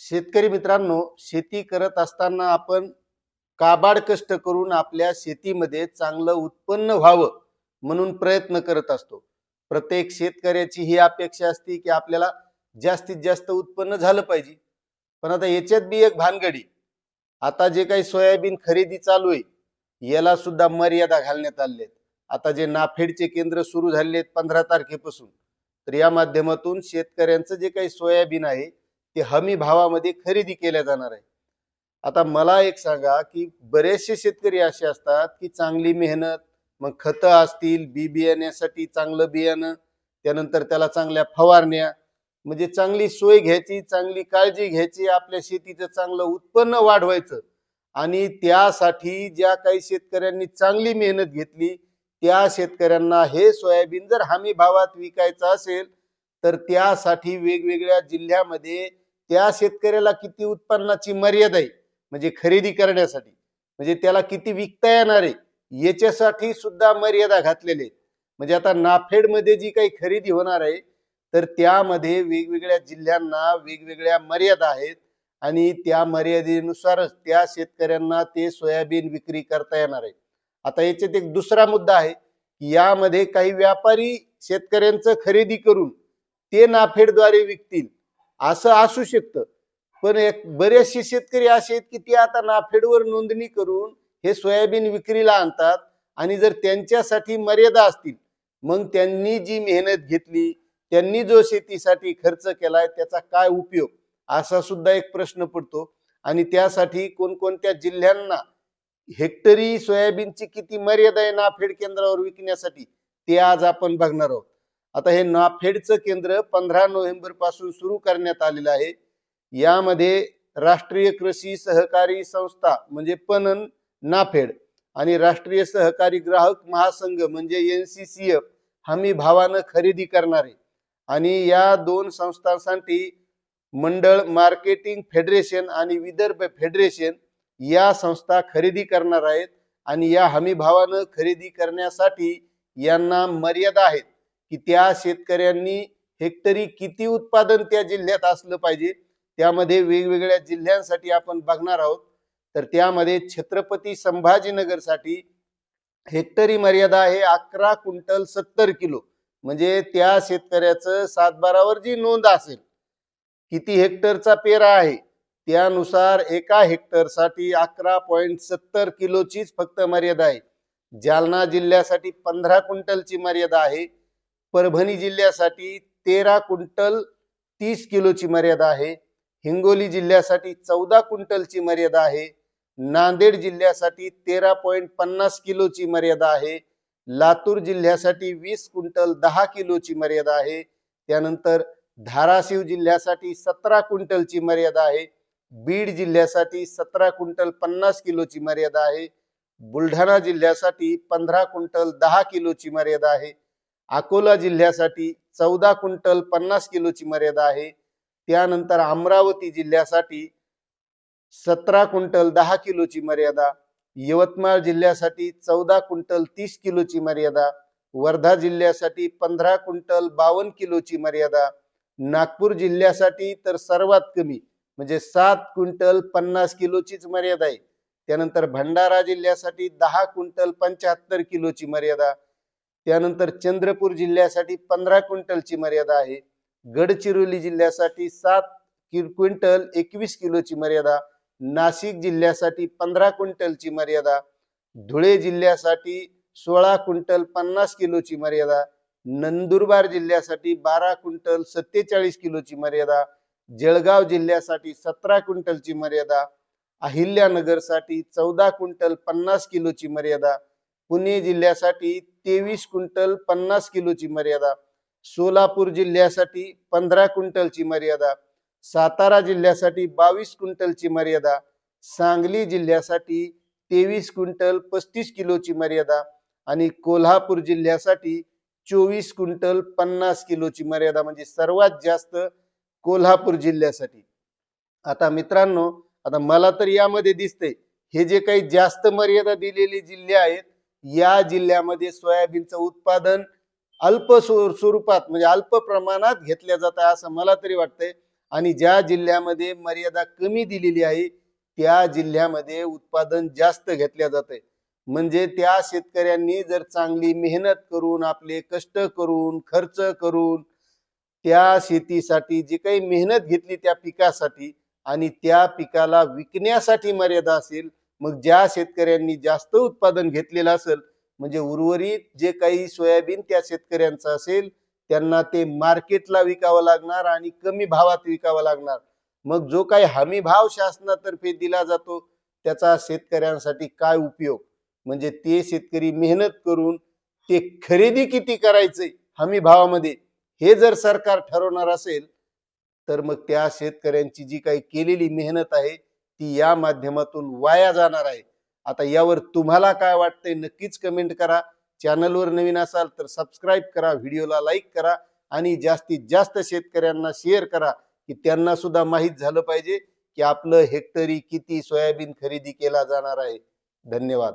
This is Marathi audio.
शेतकरी मित्रांनो शेती करत असताना आपण काबाड कष्ट करून आपल्या शेतीमध्ये चांगलं उत्पन्न व्हावं म्हणून प्रयत्न करत असतो. प्रत्येक शेतकऱ्याची ही अपेक्षा असते की आपल्याला जास्तीत जास्त उत्पन्न झालं पाहिजे. पण आता याच्यात बी एक भानगडी. आता जे काही सोयाबीन खरेदी चालू आहे याला सुद्धा मर्यादा घालण्यात आलेत आता जे नाफेडचे केंद्र सुरू झाले आहेत पंधरा तारखेपासून तर या माध्यमातून शेतकऱ्यांचं जे काही सोयाबीन आहे ते हमी भावामध्ये खरेदी केल्या जाणार आहे. आता मला एक सांगा की बरेचसे शेतकरी असे असतात की चांगली मेहनत मग खतं असतील बी बियाण्यासाठी चांगलं बियाणं त्यानंतर त्याला चांगल्या फवारण्या म्हणजे चांगली सोय घ्यायची चांगली काळजी घ्यायची आपल्या शेतीचं चांगलं उत्पन्न वाढवायचं. आणि त्यासाठी ज्या काही शेतकऱ्यांनी चांगली मेहनत घेतली त्या शेतकऱ्यांना हे सोयाबीन जर हमी भावात विकायचं असेल तर त्यासाठी वेगवेगळ्या जिल्ह्यामध्ये त्या शेतकऱ्याला किती उत्पन्नाची मर्यादा आहे म्हणजे खरेदी करण्यासाठी. म्हणजे त्याला किती विकता येणार आहे याच्यासाठी सुद्धा मर्यादा घातलेले आहे म्हणजे आता नाफेडमध्ये जी काही खरेदी होणार आहे तर त्यामध्ये वेगवेगळ्या जिल्ह्यांना वेगवेगळ्या मर्यादा आहेत आणि त्या मर्यादेनुसारच त्या शेतकऱ्यांना ते सोयाबीन विक्री करता येणार आहे. आता याच्यात एक दुसरा मुद्दा आहे की यामध्ये काही व्यापारी शेतकऱ्यांचं खरेदी करून ते नाफेडद्वारे विकतील. असं असू शकतं. पण एक बरेचसे शेतकरी असे आहेत की ते आता नाफेडवर नोंदणी करून हे सोयाबीन विक्रीला आणतात आणि जर त्यांच्यासाठी मर्यादा असतील मग त्यांनी जी मेहनत घेतली त्यांनी जो शेतीसाठी खर्च केलाय त्याचा काय उपयोग असा सुद्धा एक प्रश्न पडतो. आणि त्यासाठी कोणकोणत्या जिल्ह्यांना हेक्टरी सोयाबीनची किती मर्यादा आहे नाफेड केंद्रावर विकण्यासाठी ते आज आपण बघणार आहोत. आता हे नाफेडचं केंद्र पंधरा नोव्हेंबरपासून सुरू करण्यात आलेलं आहे. यामध्ये राष्ट्रीय कृषी सहकारी संस्था म्हणजे पणन नाफेड आणि राष्ट्रीय सहकारी ग्राहक महासंघ म्हणजे एन सी सी हमी भावानं खरेदी करणारे. आणि या दोन संस्थांसाठी मंडळ मार्केटिंग फेडरेशन आणि विदर्भ फेडरेशन या संस्था खरेदी करणार आहेत. आणि या हमी भावानं खरेदी करण्यासाठी यांना मर्यादा आहेत. की त्या शेतकऱ्यांनी हेक्टरी किती उत्पादन त्या जिल्ह्यात असलं पाहिजे त्यामध्ये वेगवेगळ्या जिल्ह्यांसाठी आपण बघणार आहोत. तर त्यामध्ये छत्रपती संभाजीनगरसाठी हेक्टरी मर्यादा आहे अकरा क्विंटल सत्तर किलो. म्हणजे त्या शेतकऱ्याचं सातबारावर जी नोंद असेल किती हेक्टरचा पेरा आहे त्यानुसार एका हेक्टरसाठी अकरा पॉईंट सत्तर किलोचीच फक्त मर्यादा आहे. जालना जिल्ह्यासाठी पंधरा क्विंटलची मर्यादा आहे. परभणी जिल्ह्यासाठी तेरा क्विंटल तीस किलोची मर्यादा आहे. हिंगोली जिल्ह्यासाठी चौदा क्विंटलची मर्यादा आहे. नांदेड जिल्ह्यासाठी तेरा पॉईंट पन्नास किलोची मर्यादा आहे. लातूर जिल्ह्यासाठी वीस क्विंटल दहा किलोची मर्यादा आहे. त्यानंतर धाराशिव जिल्ह्यासाठी सतरा क्विंटलची मर्यादा आहे. बीड जिल्ह्यासाठी सतरा क्विंटल पन्नास किलोची मर्यादा आहे. बुलढाणा जिल्ह्यासाठी पंधरा क्विंटल दहा किलोची मर्यादा आहे. अकोला जिल्ह्यासाठी चौदा क्विंटल पन्नास किलोची मर्यादा आहे. त्यानंतर अमरावती जिल्ह्यासाठी सतरा क्विंटल दहा किलोची मर्यादा यवतमाळ जिल्ह्यासाठी चौदा क्विंटल तीस किलोची मर्यादा वर्धा जिल्ह्यासाठी पंधरा क्विंटल बावन्न किलोची मर्यादा नागपूर जिल्ह्यासाठी तर सर्वात कमी म्हणजे सात क्विंटल पन्नास किलोचीच मर्यादा आहे. त्यानंतर भंडारा जिल्ह्यासाठी दहा क्विंटल पंच्याहत्तर किलोची मर्यादा त्यानंतर चंद्रपूर जिल्ह्यासाठी पंधरा क्विंटलची मर्यादा आहे. गडचिरोली जिल्ह्यासाठी सात क्विंटल एकवीस किलोची मर्यादा. नाशिक जिल्ह्यासाठी पंधरा क्विंटलची मर्यादा. धुळे जिल्ह्यासाठी सोळा क्विंटल पन्नास किलोची मर्यादा. नंदुरबार जिल्ह्यासाठी बारा क्विंटल सत्तेचाळीस किलोची मर्यादा. जळगाव जिल्ह्यासाठी सतरा क्विंटलची मर्यादा. अहिल्यानगरसाठी चौदा क्विंटल पन्नास किलोची मर्यादा. पुणे जिल्ह्यासाठी तेवीस क्विंटल पन्नास किलोची मर्यादा सोलापूर जिल्ह्यासाठी पंधरा क्विंटलची मर्यादा सातारा जिल्ह्यासाठी बावीस क्विंटलची मर्यादा सांगली जिल्ह्यासाठी तेवीस क्विंटल पस्तीस किलोची मर्यादा आणि कोल्हापूर जिल्ह्यासाठी चोवीस क्विंटल पन्नास किलोची मर्यादा म्हणजे सर्वात जास्त कोल्हापूर जिल्ह्यासाठी. आता मित्रांनो आता मला तर यामध्ये दिसतंय हे जे काही जास्त मर्यादा दिलेले जिल्हे आहेत या जिल्ह्यामध्ये सोयाबीनचं उत्पादन अल्प स्वरूपात म्हणजे अल्प प्रमाणात घेतल्या जात आहे असं मला तरी वाटतंय. आणि ज्या जिल्ह्यामध्ये मर्यादा कमी दिलेली आहे त्या जिल्ह्यामध्ये उत्पादन जास्त घेतल्या आहे. म्हणजे त्या शेतकऱ्यांनी जर चांगली मेहनत करून आपले कष्ट करून खर्च करून त्या शेतीसाठी जी काही मेहनत घेतली त्या पिकासाठी आणि त्या पिकाला विकण्यासाठी मर्यादा असेल मग ज्या शेतकऱ्यांनी जास्त उत्पादन घेतलेलं असेल म्हणजे उर्वरित जे काही सोयाबीन त्या शेतकऱ्यांचं असेल त्यांना ते मार्केटला विकावं लागणार आणि कमी भावात विकावं लागणार. मग जो काही हमी भाव शासनातर्फे दिला जातो त्याचा शेतकऱ्यांसाठी काय उपयोग? म्हणजे ते शेतकरी मेहनत करून ते खरेदी किती करायचे हमी भावामध्ये हे जर सरकार ठरवणार असेल तर मग त्या शेतकऱ्यांची जी काही केलेली मेहनत आहे ती या माध्यमातून वाया जाणार आहे. आता यावर तुम्हाला काय वाटतंय नक्कीच कमेंट करा. चॅनलवर नवीन असाल तर सबस्क्राईब करा व्हिडिओला लाईक करा आणि जास्तीत जास्त शेतकऱ्यांना शेअर करा की त्यांना सुद्धा माहीत झालं पाहिजे की आपलं हेक्टरी किती सोयाबीन खरेदी केला जाणार आहे. धन्यवाद.